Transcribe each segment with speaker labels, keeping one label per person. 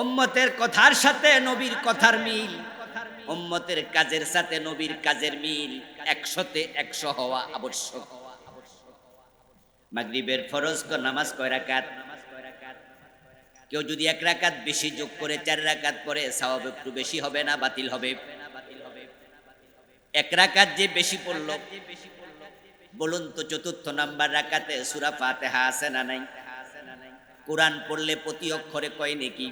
Speaker 1: উম্মতের কথার সাথে নবীর কথার মিল। উম্মতের কাজের সাথে নবীর কাজের মিল। একশোতে একশো হওয়া আবশ্যক। মাগরিবের ফরজ ক নামাজ কয় রাকাত? কেউ যদি এক রাকাত বেশি যোগ করে চার রাকাত পরে সওয়াব একটু বেশি হবে না বাতিল হবে? এক রাকাত যে বেশি পড়ল, বলুন তো চতুর্থ নাম্বার রাকাতে সূরা ফাতিহা আছে না নাই? কোরআন পড়লে প্রতি অক্ষরে কয় নাকি?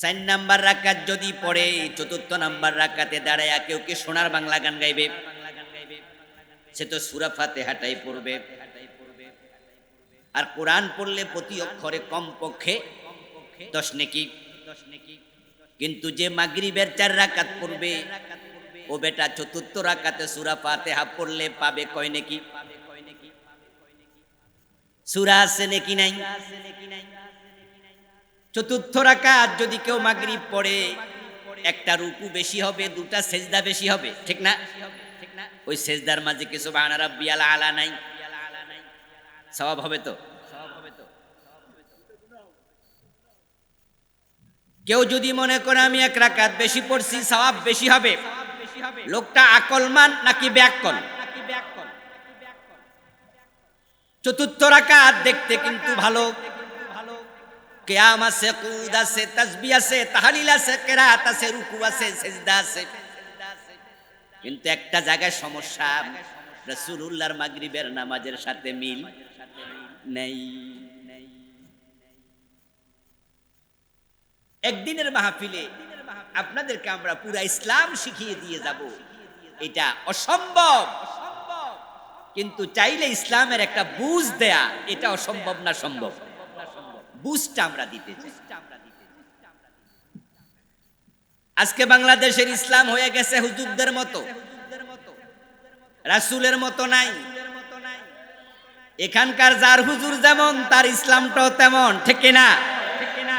Speaker 1: চার নাম্বার রাকাত যদি পড়ে, চতুর্থ নাম্বার রাকাতে দাঁড়ায় কেউ কি সোনার বাংলা গান গাইবে? সে তো সুরা ফাতেহাটাই পড়বে। আর কোরআন পড়লে প্রতি অক্ষরে কম পক্ষে দশ নেকি। কিন্তু যে মাগরিবের চার রাকাত পড়বে, ও বেটা চতুর্থ রাকাতে সুরা ফাতেহা পড়লে পাবে কয় নেকি? সুরা আছে নাকি নাই? চতুর্থ রাকাত যদি কেউ মাগরিব পড়ে, একটা রুকু বেশি হবে, দুটা সেজদা বেশি হবে, ঠিক না? ওই সেজদার মাঝে কিছু বাহানা রাব্বিয়াল আলা নাই? সওয়াব হবে তো? কেউ যদি মনে করে আমি এক রাকাত বেশি পড়ছি, সওয়াব বেশি হবে। লোকটা আকলমান নাকি ব্যাকল? চতুর্থ রাকাত দেখতে কিন্তু ভালো। কেয়াম আছে, কুদ আছে আছে, তাহালিল আছে, কেরাত আছে, রুকু আছে, সেজদা আছে। কিন্তু একটা জায়গায় সমস্যা মাগরিবের নামাজের সাথে মিল নেই। একদিনের মাহফিলে আপনাদেরকে আমরা পুরা ইসলাম শিখিয়ে দিয়ে যাব। এটা অসম্ভব। কিন্তু চাইলে ইসলামের একটা বুঝ দেয়া, এটা অসম্ভব না সম্ভব? বুঝটা আমরা দিতে চাই। আজকে বাংলাদেশের ইসলাম হয়ে গেছে হুজুরদের মতো। রাসূলের মতো নাই। এখানকার যার হুজুর যেমন, তার ইসলামটাও তেমন, ঠিক না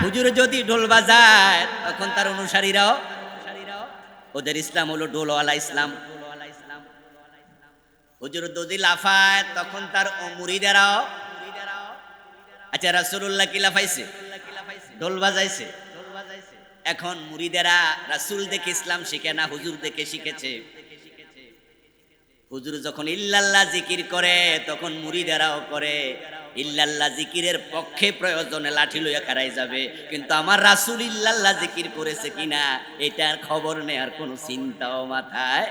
Speaker 1: হুজুর যদি ঢোল বাজায়, তখন তার অনুসারীরাও, ওদের ইসলাম হলো ঢোলওয়ালা ইসলাম। হুজুর যদি লাফায়, তখন তার মুরিদেরাও আচ্ছা রাসূলুল্লাহ কি লাফাইছে? ঢোল বাজাইছে? এখন মুরিদেরা রাসূল দেখে ইসলাম শিখে না, হুজুর দেখে শিখেছে। হুজুর যখন ইল্লাল্লাহ জিকির করে, তখন মুরিদেরাও করে। ইল্লাল্লাহ জিকিরের পক্ষে প্রয়োজনে লাঠি লইয়া খারাই যাবে। কিন্তু আমার রাসূল ইল্লাল্লাহ জিকির করেছে কিনা, এটার খবর নেয়ার কোনো চিন্তাও মাথায়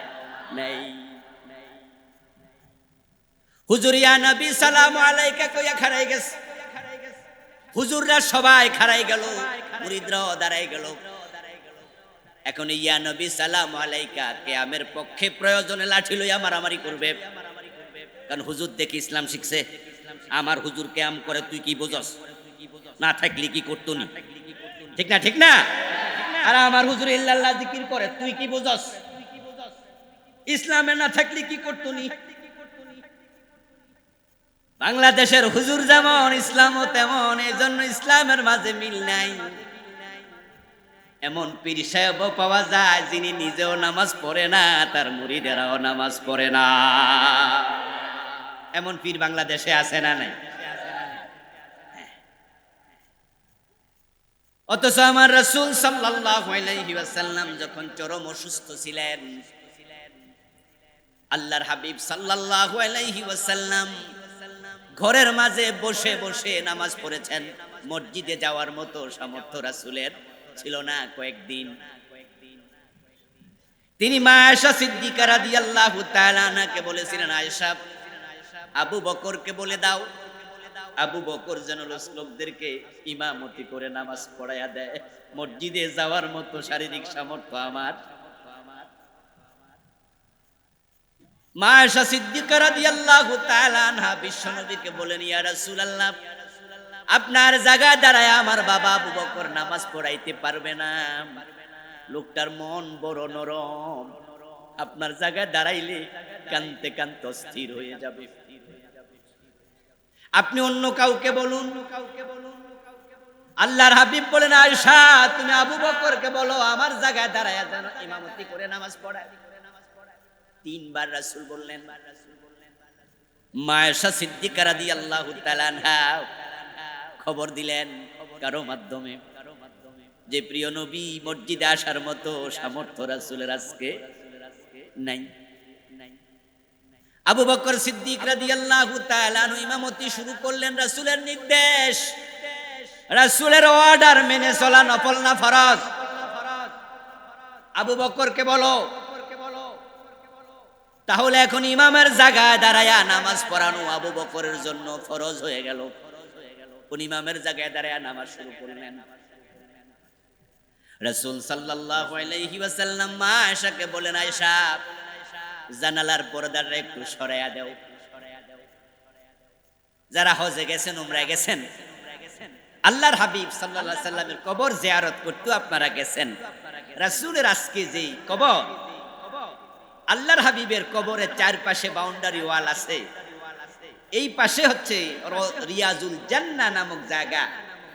Speaker 1: নেই। হুজুর, ইয়া নবী, সালামু আলাইকা কইয়া খারাই গেছে। হুজুররা সবাই খারাই গেল, মুরিদরাও দাঁড়াই গেল। এখন ইয়া নবী, সালাম আলাইকা, কেয়ামের পক্ষে প্রয়োজনে লাঠি লইয়া মারামারি করবে। কারণ হুজুর দেখে ইসলাম শিখছে, আমার হুজুর কেয়াম করে তুই কি বুঝস? না থাকলি কি করতো নি? ঠিক না ঠিক না? আর আমার হুজুর ইল্লাল্লাহ জিকির করে, তুই কি বুঝস? ইসলামে না থাকলি কি করতো নি? বাংলাদেশের হুজুর যেমন, ইসলামও তেমন এই জন্য ইসলামের মাঝে মিল নাই। এমন পীর সাহেব পাওয়া যায়, যিনি নিজেও নামাজ পড়ে না, তার মুড়িদেরাও নামাজ পড়ে না। এমন পীর বাংলাদেশে আছে না নাই? অথচ আমার রসুল ওয়াসাল্লাম যখন চরম অসুস্থ ছিলেন, আল্লাহর হাবিব সাল্লাল্লাহু আলাইহি ওয়াসাল্লাম ঘরের মাঝে বসে বসে নামাজ পড়েছেন। মসজিদে যাওয়ার মতো সামর্থ্য রাসূলের ছিল না কয়েকদিন। তিনি মা আয়েশা সিদ্দিকা রাদিয়াল্লাহু তাআলা আনহাকে বলেছিলেন, আয়েশা, আবু বকরকে বলে দাও। আবু বকর যেন লোকদেরকে ইমামতি করে নামাজ পড়াইয়া দেয়। মসজিদে যাওয়ার মতো শারীরিক সামর্থ্য আমার মা আয়েশা সিদ্দিকা রাদিয়াল্লাহু তাআলা আনহা বিশ্বনবীকে বলেন, ইয়া রাসূলুল্লাহ, আপনার জায়গায় দাঁড়ায় আমার বাবা আবু বকর নামাজ পড়াইতে পারবে না। লোকটার মন বড় নরম। আপনার জায়গায় দাঁড়াইলে কানতে কানতে অস্থির হয়ে যাবে। আপনি অন্য কাউকে বলুন। আল্লাহর হাবিব বলেন আয়সা তুমি আবু বকরকে বলো, আমার জায়গায় দাঁড়ায় যেন ইমামতি করে নামাজ পড়ায়। তিনবার রাসূল বললেন, মায়েশা সিদ্দিকা তাআলা আনহা খবর দিলেন কারও মাধ্যমে। যে প্রিয় নবী মসজিদে আসার মতো সামর্থ্য রাসূলের আজকে নাই। আবু বকর সিদ্দিক রাদিয়াল্লাহু তাআলা ইমামতি শুরু করলেন রাসূলের নির্দেশ। রাসূলের অর্ডার মেনে চলা নফল না ফরজ। আবু বকরকে বলো তাহলে এখন ইমামের জায়গায় দাঁড়ায়া নামাজ পড়ানো আবু বকরের জন্য ফরজ হয়ে গেল। কোন ইমামের জায়গায় দাঁড়ায়া নামাজ শুরু করলেন। রাসূল সাল্লাল্লাহু আলাইহি ওয়াসাল্লাম মা আয়েশাকে বলেন, আয়েশা, জানালার পর্দাটা একটু সরাইয়া দাও। যারা হজে গেছেন, উমরায় গেছেন। আল্লাহর হাবিব আলাইহি সাল্লামের কবর জিয়ারত করতে আপনারা গেছেন। রাসূলের আজকে যেই কবর আল্লাহর হাবিবের কবরের চারপাশে বাউন্ডারি ওয়াল আছে। এই পাশে হচ্ছে রিয়াজুল জান্না নামক জায়গা।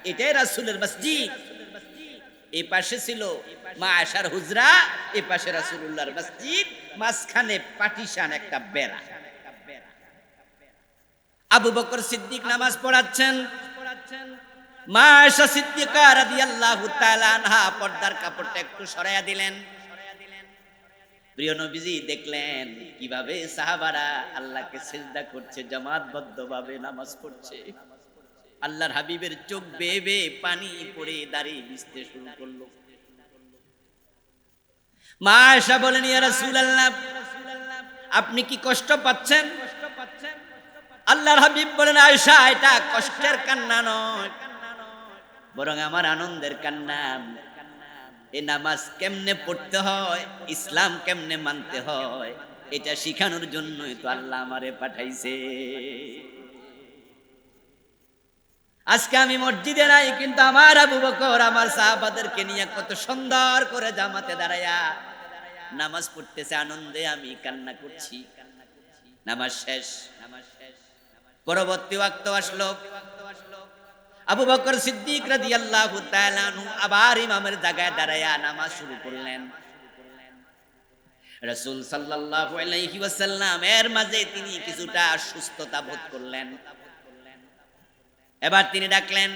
Speaker 1: এটাই রাসূলের মসজিদ। এই পাশে ছিল মা আশার হুজরা, এই পাশে রাসূলুল্লাহর মসজিদ। মাঝখানে পাটিশান একটা বেড়া। আবু বকর সিদ্দিক নামাজ পড়াচ্ছেন। মা আশা সিদ্দিকা রাদিয়াল্লাহু তাআলা আনহা পর্দার কাপড়টা একটু সরাইয়া দিলেন। প্রিয় নবীজি, দেখলেন কীভাবে সাহাবারা আল্লাহকে সিজদা করছে, জামাতবদ্ধভাবে নামাজ পড়ছে। আল্লাহর হাবিবের চোখ বেয়ে বেয়ে পানি পড়ে দাঁড়িয়ে ভিজতে শুরু করল। মা আয়েশা বলেন, ইয়া রাসূলুল্লাহ, আপনি কি কষ্ট পাচ্ছেন? আল্লাহর হাবিব বলেন, আয়েশা, এটা কষ্টের কান্না নয়, বরং আমার আনন্দের কান্না। এই নামাজ কেমনে পড়তে হয়, ইসলাম কেমনে মানতে হয়, এটা শিখানোর জন্যই তো আল্লাহ আমারে পাঠাইছে। আজকে আমি মসজিদে নাই, কিন্তু আমার আবু বকর, আমার সাহাবাদেরকে নিয়ে কত সুন্দর করে জামাতে দাঁড়ায়া নামাজ পড়তেছে, আনন্দে আমি কান্না করছি। নামাজ শেষ নামাজ শেষ। পরবর্তী ওয়াক্ত আসলো। আবু বকর সিদ্দিক রাদিয়াল্লাহু তাআলা আবার ইমামের জায়গায় দাঁড়ায়া নামাজ শুরু করলেন। রাসূল সাল্লাল্লাহু এর মাঝে তিনি কিছুটা সুস্থতা বোধ করলেন। এবার তিনি ডাকলেন,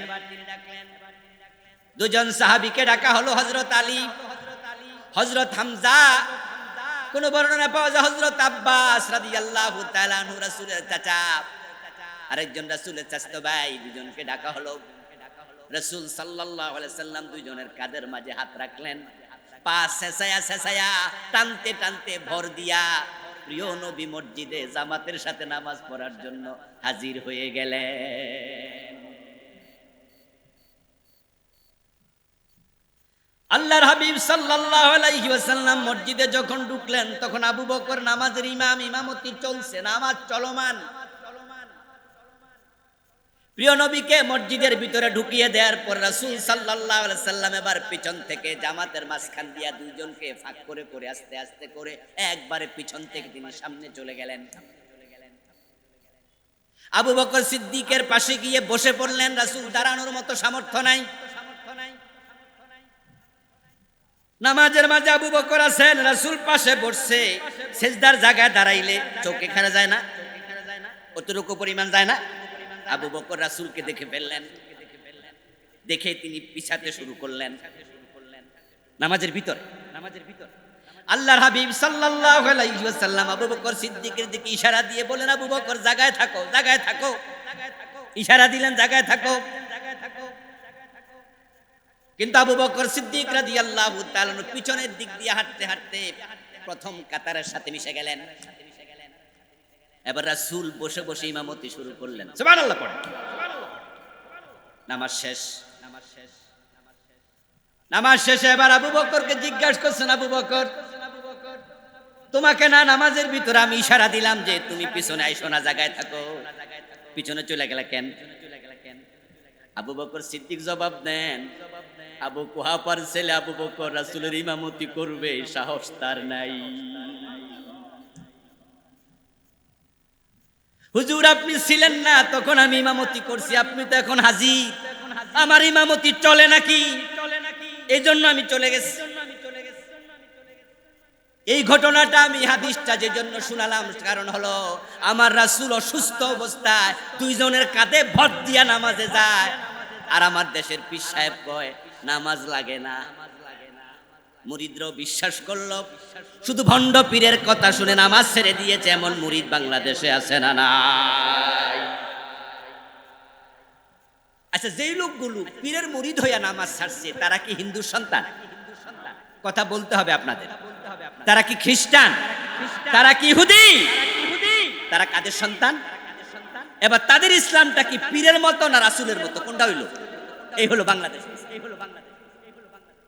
Speaker 1: দুজন সাহাবীকে ডাকা হলো হযরত আলী, হযরত হামজা, কোন বর্ণনা পাওয়া যায় হযরত আব্বাস তাআলা আনহু, রাসূলের চাচা। আরেকজন রাসূলের চাচতো ভাই, দুজনকে ডাকা হলো। রাসূল আলাইহি সাল্লাম দুইজনের কাদের মাঝে হাত রাখলেন। পা শেষায়া শেষায়া টানতে টানতে ভর দিয়া প্রিয় নবী মসজিদে জামাতের সাথে নামাজ পড়ার জন্য হাজির হয়ে গেলেন। আল্লাহর হাবিব সাল্লাল্লাহু আলাইহি ওয়াসাল্লাম মসজিদে যখন ঢুকলেন, তখন আবু বকর নামাজের ইমাম, ইমামতি চলছে, নামাজ চলমান। প্রিয় নবীকে মসজিদের ভিতরে ঢুকিয়ে দেওয়ার পর রাসূল আলাইহি সাল্লাম এবার পিছন থেকে জামাতের মাঝখান দিয়া দুইজনকে ফাঁক করে করে, আস্তে আস্তে করে একবারে পিছন থেকে তিনি সামনে চলে গেলেন। আবু বকর সিদ্দিকের পাশে গিয়ে বসে পড়লেন, রাসূল দাঁড়ানোর মতো সামর্থ্য নাই। নামাজের মাঝে আবু বকর আছেন, রাসুল পাশে বসছে, সেজদার জায়গায় দাঁড়াইলে চোখ এখানে যায় না, অতটুকু পরিমাণ যায় না। আবু বকর রাসূলকে দেখে ফেললেন। দেখে তিনি পিছাতে শুরু করলেন। নামাজের ভিতর। নামাজের ভিতর আল্লাহর হাবিব সাল্লাল্লাহু আলাইহি ওয়াসাল্লাম আবু বকর সিদ্দিকের দিকে ইশারা দিয়ে বলেন আবু বকর জায়গায় থাকো জায়গায় থাকো। ইশারা দিলেন জায়গায় থাকো। কিন্তু আবু বকর সিদ্দিক রাদিয়াল্লাহু তাআলা পিছনের দিক দিয়ে হাঁটতে হাঁটতে প্রথম কাতারের সাথে মিশে গেলেন। এবার রাসূল বসে বসে ইমামতি শুরু করলেন। সুবহানাল্লাহ পড়ে নামাজ শেষ। নামাজ শেষ নামাজ শেষে এবার আবু বকরকে জিজ্ঞাসা করছেন আবু বকর তোমাকে না নামাজের ভিতরে আমি ইশারা দিলাম যে তুমি পিছনে আইসো না জায়গায় থাকো। পিছনে চলে গেলে কেন? আবু বকর সিদ্দিক জবাব দেন আবু কুহাপার ছেলে আবু বকর রাসূলের ইমামতি করবে সাহস তার নাই। হুজুর, আপনি ছিলেন না, তখন আমি ইমামতি করছি, আপনি তো এখন হাজি আমার ইমামতি চলে নাকি? এই জন্য আমি চলে গেছি। এই ঘটনাটা আমি হাদিসটা যে জন্য শুনালাম, কারণ হলো, আমার রাসূল অসুস্থ অবস্থায় দুইজনের কাঁধে ভর দিয়া নামাজে যায়। আর আমার দেশের পীর সাহেব কয়, নামাজ লাগে না। মুরিদরাও বিশ্বাস করল, শুধু ভণ্ড পীরের কথা শুনে নামাজ ছেড়ে দিয়েছে, এমন মুরিদ বাংলাদেশে আছে না নাই। আচ্ছা যেই লোকগুলো পীরের মুরিদ হইয়া নামাজ ছাড়ছে, তারা কি হিন্দু সন্তান? কথা বলতে হবে আপনাদের। তারা কি খ্রিস্টান? তারা কি ইহুদি? তারা কাদের সন্তান? এবার তাদের ইসলামটা কি পীরের মতো না রাসূলের মতো? কোনটা হইল? এই হলো বাংলাদেশ। এই হলো বাংলাদেশ